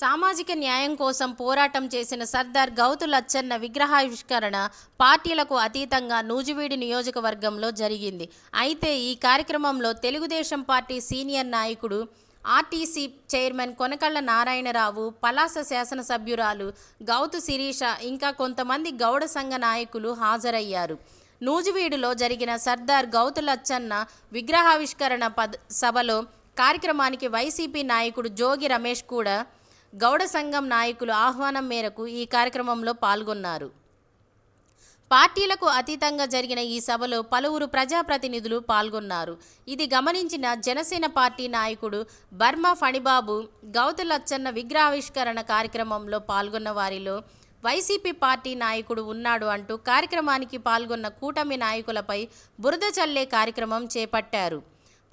సామాజిక న్యాయం కోసం పోరాటం చేసిన సర్దార్ గౌతు లచ్చన్న విగ్రహావిష్కరణ పార్టీలకు అతీతంగా నూజివీడి నియోజకవర్గంలో జరిగింది. అయితే ఈ కార్యక్రమంలో తెలుగుదేశం పార్టీ సీనియర్ నాయకుడు ఆర్టీసీ చైర్మన్ కొనకళ్ళ నారాయణరావు పలాస శాసనసభ్యురాలు గౌతు శిరీష ఇంకా కొంతమంది గౌడ సంఘ నాయకులు హాజరయ్యారు. నూజివీడులో జరిగిన సర్దార్ గౌతు లచ్చన్న విగ్రహావిష్కరణ పద్ సభలో కార్యక్రమానికి వైసీపీ నాయకుడు జోగి రమేష్ కూడా గౌడ సంఘం నాయకులు ఆహ్వానం మేరకు ఈ కార్యక్రమంలో పాల్గొన్నారు. పార్టీలకు అతీతంగా జరిగిన ఈ సభలో పలువురు ప్రజాప్రతినిధులు పాల్గొన్నారు. ఇది గమనించిన జనసేన పార్టీ నాయకుడు బర్మా ఫణిబాబు గౌతు లచ్చన్న విగ్రహావిష్కరణ కార్యక్రమంలో పాల్గొన్న వారిలో వైసీపీ పార్టీ నాయకుడు ఉన్నాడు అంటూ కార్యక్రమానికి పాల్గొన్న కూటమి నాయకులపై బురద చల్లే కార్యక్రమం చేపట్టారు.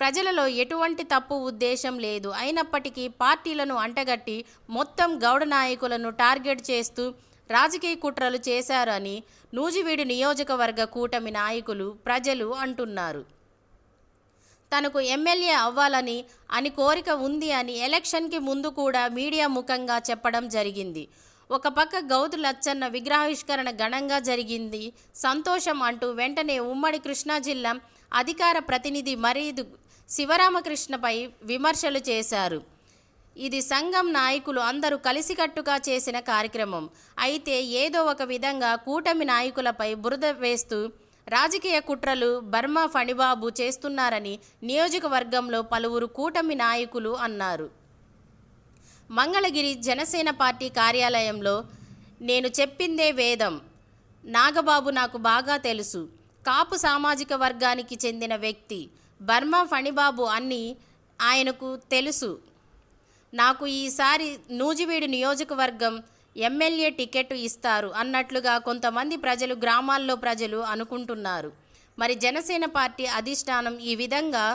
ప్రజలలో ఎటువంటి తప్పు ఉద్దేశం లేదు. అయినప్పటికీ పార్టీలను అంటగట్టి మొత్తం గౌడ నాయకులను టార్గెట్ చేస్తూ రాజకీయ కుట్రలు చేశారని నూజివీడు నియోజకవర్గ కూటమి నాయకులు ప్రజలు అంటున్నారు. తనకు ఎమ్మెల్యే అవ్వాలని అని కోరిక ఉంది అని ఎలక్షన్కి ముందు కూడా మీడియా ముఖంగా చెప్పడం జరిగింది. ఒక పక్క గౌతు లచ్చన్న విగ్రహావిష్కరణ ఘనంగా జరిగింది. సంతోషం అంటూ వెంటనే ఉమ్మడి కృష్ణా జిల్లా అధికార ప్రతినిధి మరీదు శివరామకృష్ణపై విమర్శలు చేశారు. ఇది సంఘం నాయకులు అందరూ కలిసికట్టుగా చేసిన కార్యక్రమం. అయితే ఏదో ఒక విధంగా కూటమి నాయకులపై బురద వేస్తూ రాజకీయ కుట్రలు బర్మా ఫణిబాబు చేస్తున్నారని నియోజకవర్గంలో పలువురు కూటమి నాయకులు అన్నారు. మంగళగిరి జనసేన పార్టీ కార్యాలయంలో నేను చెప్పిందే వేదం. నాగబాబు నాకు బాగా తెలుసు. కాపు సామాజిక వర్గానికి చెందిన వ్యక్తి. బర్మా ఫణిబాబు అన్ని ఆయనకు తెలుసు. నాకు ఈసారి నూజివీడు నియోజకవర్గం ఎమ్మెల్యే టికెట్ ఇస్తారు అన్నట్లుగా కొంతమంది ప్రజలు గ్రామాల్లో ప్రజలు అనుకుంటున్నారు. మరి జనసేన పార్టీ అధిష్టానం ఈ విధంగా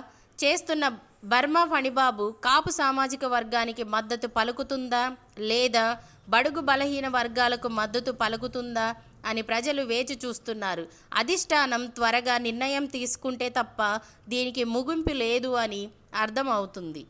చేస్తున్న బర్మా ఫణిబాబు కాపు సామాజిక వర్గానికి మద్దతు పలుకుతుందా? లేదా బడుగు బలహీన వర్గాలకు మద్దతు పలుకుతుందా? అని ప్రజలు వేచి చూస్తున్నారు. అధిష్టానం త్వరగా నిర్ణయం తీసుకుంటే తప్ప దీనికి ముగింపు లేదు అని అర్థమవుతుంది.